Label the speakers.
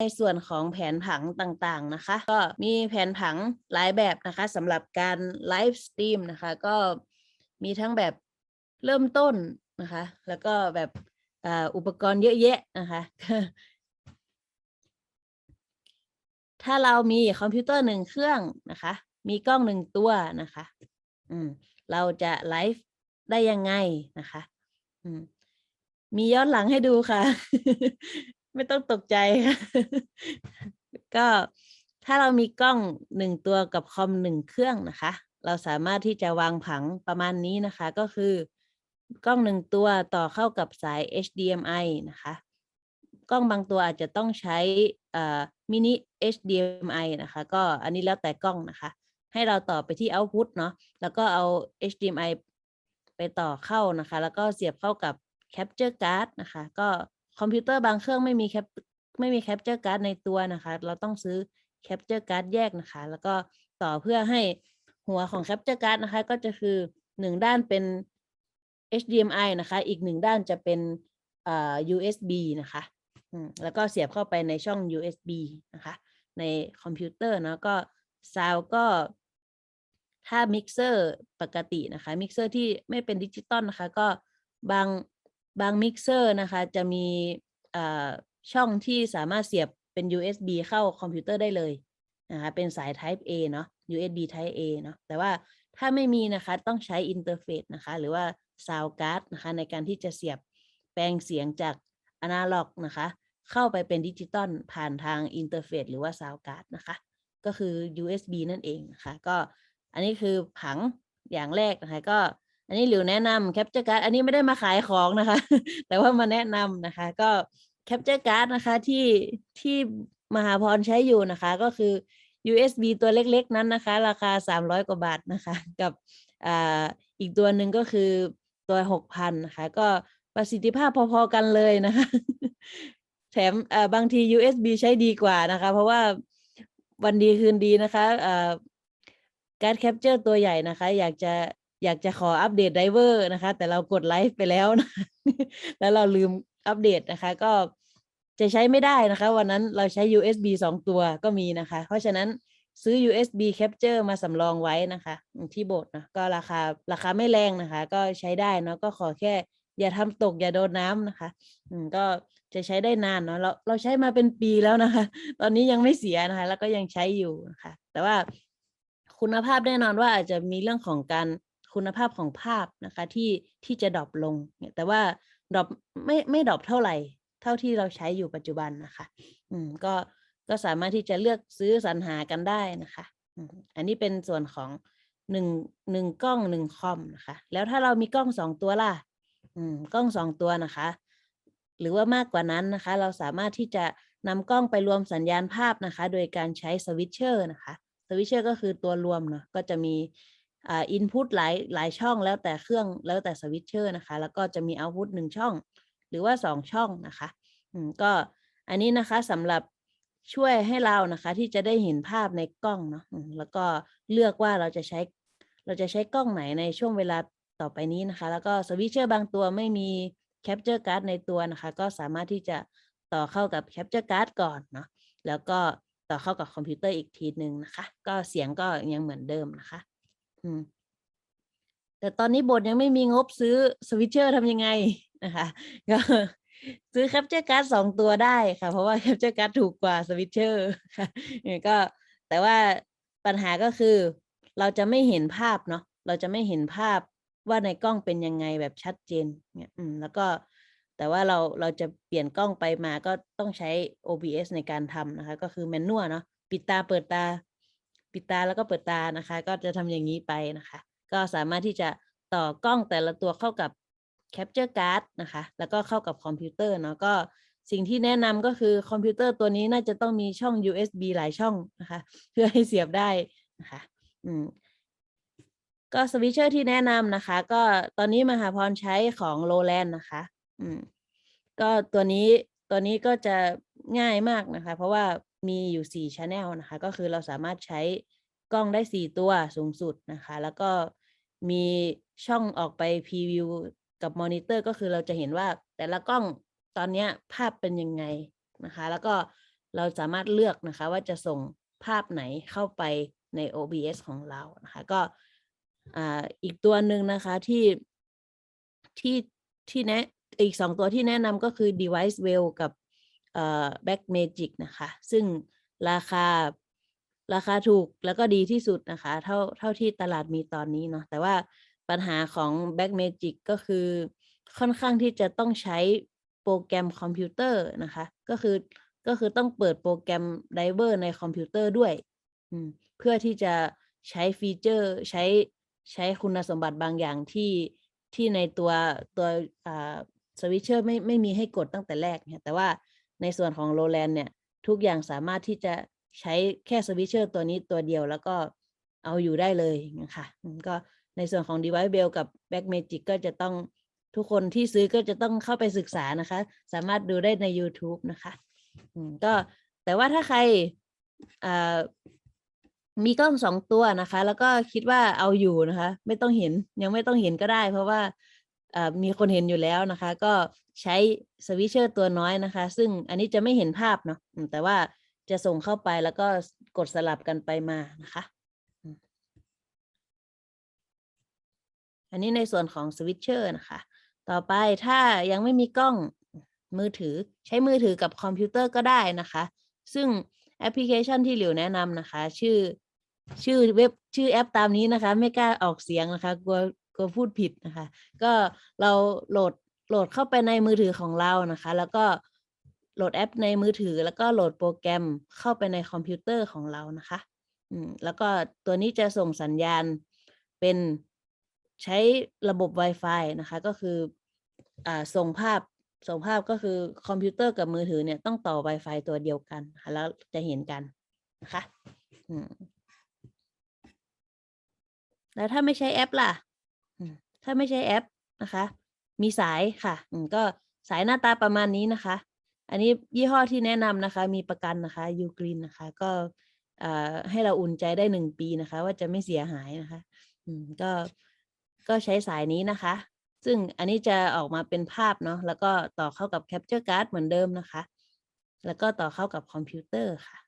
Speaker 1: ในส่วนของแผนผังต่างๆนะคะ ก็มีแผนผังหลายแบบนะคะสำหรับการไลฟ์สตรีมนะคะ ก็มีทั้งแบบเริ่มต้นนะคะ แล้วก็แบบอ,อุปกรณ์เยอะแยะนะคะ ถ้าเรามีคอมพิวเตอร์หนึ่งเครื่องนะคะ มีกล้องหนึ่งตัวนะคะอืมเราจะไลฟ์ได้ยังไงนะคะอืมมีย้อนหลังให้ดูค่ะ ไม่ต้องตกใจค่ะก็ถ้าเรามีกล้องหนึ่งตัวกับคอมหนึ่งเครื่องนะคะ เราสามารถที่จะวางผังประมาณนี้นะคะ ก็คือกล้องหนึ่งตัวต่อเข้ากับสาย HDMI นะคะ กล้องบางตัวอาจจะต้องใช้มินิ HDMI นะคะ ก็อันนี้แล้วแต่กล้องนะคะ ให้เราต่อไปที่ output เนาะแล้วก็เอา HDMI ไปต่อเข้านะคะ แล้วก็เสียบเข้ากับ capture card นะคะ ก็ คอมพิวเตอร์บางเครื่องไม่มีแคปไม่มี capture card ในตัวนะคะ เราต้องซื้อ capture card แยกนะคะ แล้วก็ต่อเพื่อให้หัวของ capture card นะคะ ก็จะคือหนึ่งด้านเป็น HDMI นะคะ อีกหนึ่งด้านจะเป็นอ่า USB นะคะแล้วก็เสียบเข้าไปในช่อง USB นะคะ ในคอมพิวเตอร์เนาะก็ซาวก็ถ้ามิกเซอร์ปกตินะคะมิกเซอร์ที่ไม่เป็นดิจิตอลนะคะ ก็บาง บางมิกเซอร์นะคะ จะมีช่องที่สามารถเสียบเป็น USB เข้าคอมพิวเตอร์ได้เลยนะคะเป็นสาย Type A เนาะ USB Type A เนาะแต่ว่าถ้าไม่มีนะคะต้องใช้อินเทอร์เฟซนะคะ หรือว่า Sound Card นะคะในการที่จะเสียบแปลงเสียงจากอนาล็อกนะคะ เข้าไปเป็นดิจิตอลผ่านทางอินเทอร์เฟซหรือว่า Sound Card นะคะ ก็คือ USB นั่นเองนะคะ ก็อันนี้คือผังอย่างแรกนะคะ ก็ อันนี้หลิวแนะนำ Capture Card อันนี้ไม่ได้มาขายของนะคะ แต่ว่ามาแนะนำนะคะ ก็ Capture Card นะคะที่ที่มหาพรใช้อยู่นะคะ ก็คือ USB ตัวเล็กๆ นั้นนะคะ ราคา 300 กว่าบาทนะคะ กับอ่าอีกตัวหนึ่งก็คือตัว 6,000 นะคะ ก็ประสิทธิภาพพอๆกันเลยนะคะ แถมอ่อบางที USB ใช้ดีกว่านะคะ เพราะว่าวันดีคืนดีนะคะอ่อการแคปเจอร์ตัวใหญ่นะคะ อยากจะ อยากจะขออัปเดตไดเวอร์นะคะ แต่เรากดไลฟ์ไปแล้วนะแล้วเราลืมอัปเดตนะคะ ก็จะใช้ไม่ได้นะคะ วันนั้นเราใช้ USB สองตัวก็มีนะคะ เพราะฉะนั้นซื้อ USB capture มาสำรองไว้นะคะ ที่โบสถ์นะก็ราคาราคาไม่แรงนะคะ ก็ใช้ได้เนาะก็ขอแค่ อย่าทำตกอย่าโดนน้ำนะคะก็จะใช้ได้นานเนาะเราเราใช้มาเป็นปีแล้วนะคะ ตอนนี้ยังไม่เสียนะคะ แล้วก็ยังใช้อยู่นะคะ แต่ว่าคุณภาพแน่นอนว่าอาจจะมีเรื่องของการ คุณภาพของภาพนะคะที่ที่จะดรอปลงเนี่ยแต่ว่าดรอปไม่ไม่ดรอปเท่าไหร่ เท่าที่เราใช้อยู่ปัจจุบันนะคะ อืมก็ก็สามารถที่จะเลือกซื้อสรรหากันได้นะคะอืมอันนี้เป็นส่วนของหนึ่งหนึ่งกล้องหนึ่งคอมนะคะ แล้วถ้าเรามีกล้องสองตัวล่ะ อืมกล้องสองตัวนะคะ หรือว่ามากกว่านั้นนะคะ เราสามารถที่จะนำกล้องไปรวมสัญญาณภาพนะคะ โดยการใช้สวิตเชอร์นะคะสวิตเชอร์ก็คือตัวรวมเนาะก็จะมี อ่าอินพุตหลายหลายช่องแล้วแต่เครื่องแล้วแต่สวิตเชอร์นะคะ แล้วก็จะมีเอาพุตหนึ่งช่อง หรือว่าสองช่องนะคะอืมก็อันนี้นะคะสำหรับช่วยให้เรานะคะที่จะได้เห็นภาพในกล้องเนาะแล้วก็เลือกว่าเราจะใช้เราจะใช้กล้องไหนในช่วงเวลาต่อไปนี้นะคะ แล้วก็สวิตเชอร์บางตัวไม่มีแคปเจอร์การ์ดในตัวนะคะ ก็สามารถที่จะต่อเข้ากับแคปเจอร์การ์ดก่อนเนาะแล้วก็ต่อเข้ากับคอมพิวเตอร์อีกทีหนึ่งนะคะ ก็เสียงก็ยังเหมือนเดิมนะคะ แต่ตอนนี้บทยังไม่มีงบซื้อสวิตเชอร์ทำยังไงนะคะ ก็ซื้อแคปเจอร์การ์ดสองตัวได้ค่ะ เพราะว่าแคปเจอร์การ์ดถูกกว่าสวิตเชอร์ค่ะเนี่ยก็แต่ว่าปัญหาก็คือ เราจะไม่เห็นภาพเนาะเราจะไม่เห็นภาพว่าในกล้องเป็นยังไงแบบชัดเจนเนี่ยอืมแล้วก็แต่ว่าเราเราจะเปลี่ยนกล้องไปมาก็ต้องใช้ OBS ในการทำนะคะ ก็คือแมนนวลเนาะปิดตาเปิดตา ปิดตาแล้วก็เปิดตานะคะ ก็จะทำอย่างนี้ไปนะคะ ก็สามารถที่จะต่อกล้องแต่ละตัวเข้ากับ Capture Card นะคะ แล้วก็เข้ากับคอมพิวเตอร์เนาะก็สิ่งที่แนะนำก็คือคอมพิวเตอร์ตัวนี้น่าจะต้องมีช่อง USB หลายช่องนะคะ เพื่อให้เสียบได้นะคะอืมก็สวิตเชอร์ที่แนะนำนะคะ ก็ตอนนี้มหาพรใช้ของ Lowland นะคะอืมก็ตัวนี้ตัวนี้ก็จะง่ายมากนะคะ เพราะว่า มีอยู่สี่ช anel นะคะ ก็คือเราสามารถใช้กล้องได้สี่ตัวสูงสุดนะคะ แล้วก็มีช่องออกไปพรีวิวกับมอนิเตอร์ก็คือเราจะเห็นว่าแต่ละกล้องตอนนี้ภาพเป็นยังไงนะคะ แล้วก็เราสามารถเลือกนะคะ ว่าจะส่งภาพไหนเข้าไปใน OBS ของเรานะคะ ก็อ,อีกตัวหนึ่งนะคะที่ที่ที่แนะอีกสองตัวที่แนะนำก็คือ Device Well กับ เอ่อ Back Magic นะคะ ซึ่งราคาราคาถูกแล้วก็ดีที่สุดนะคะ เท่าเท่าที่ตลาดมีตอนนี้เนาะแต่ว่าปัญหาของ Back Magic ก็คือค่อนข้างที่จะต้องใช้โปรแกรมคอมพิวเตอร์นะคะ ก็คือก็คือต้องเปิดโปรแกรม Driver ในคอมพิวเตอร์ด้วย เพื่อที่จะใช้ฟีเจอร์ใช้ใช้คุณสมบัติบางอย่างที่ที่ในตัวตัวสวิตเชอร์ไม่ไม่มีให้กดตั้งแต่แรกเนี่ยแต่ว่า ในส่วนของโ w แลนเนี่ยทุกอย่างสามารถที่จะใช้แค่สวิตเชอร์ตัวนี้ตัวเดียวแล้วก็เอาอยู่ได้เลยนะคะก็ในส่วนของ Device Bell กับ Back Magic ก็จะต้องทุกคนที่ซื้อก็จะต้องเข้าไปศึกษานะคะ สามารถดูได้ใน YouTube นะคะก็แต่ว่าถ้าใครมีกล้องสองตัวนะคะ แล้วก็คิดว่าเอาอยู่นะคะ ไม่ต้องเห็นยังไม่ต้องเห็นก็ได้ เพราะว่า มีคนเห็นอยู่แล้วนะคะ ก็ใช้สวิตเชอร์ตัวน้อยนะคะ ซึ่งอันนี้จะไม่เห็นภาพเนาะแต่ว่าจะส่งเข้าไปแล้วก็กดสลับกันไปมานะคะ อันนี้ในส่วนของสวิตเชอร์นะคะ ต่อไปถ้ายังไม่มีกล้องมือถือใช้มือถือกับคอมพิวเตอร์ก็ได้นะคะ ซึ่งแอปพลิเคชันที่หลิวแนะนำนะคะ ชื่อชื่อเว็บชื่อแอปตามนี้นะคะ ไม่กล้าออกเสียงนะคะ กลัว กลัวพูดผิดนะคะ ก็เราโหลดโหลดเข้าไปในมือถือของเรานะคะ แล้วก็โหลดแอปในมือถือ แล้วก็โหลดโปรแกรมเข้าไปในคอมพิวเตอร์ของเรานะคะอืมแล้วก็ตัวนี้จะส่งสัญญาณเป็นใช้ระบบ Wi-Fi นะคะ ก็คืออ่าส่งภาพส่งภาพก็คือคอมพิวเตอร์กับมือถือเนี่ยต้องต่อ Wi-Fi ตัวเดียวกันนะคะแล้วจะเห็นกันนะคะอืมแล้วถ้าไม่ใช้แอปล่ะ ถ้าไม่ใช้แอปนะคะ มีสายค่ะก็สายหน้าตาประมาณนี้นะคะ อันนี้ยี่ห้อที่แนะนำนะคะ มีประกันนะคะยูกรีนนะคะ ก็ให้เราอุ่นใจได้หนึ่งปีนะคะ ว่าจะไม่เสียหายนะคะก็ก็ใช้สายนี้นะคะ ซึ่งอันนี้จะออกมาเป็นภาพเนาะแล้วก็ต่อเข้ากับ Capture Card เหมือนเดิมนะคะ แล้วก็ต่อเข้ากับคอมพิวเตอร์ค่ะ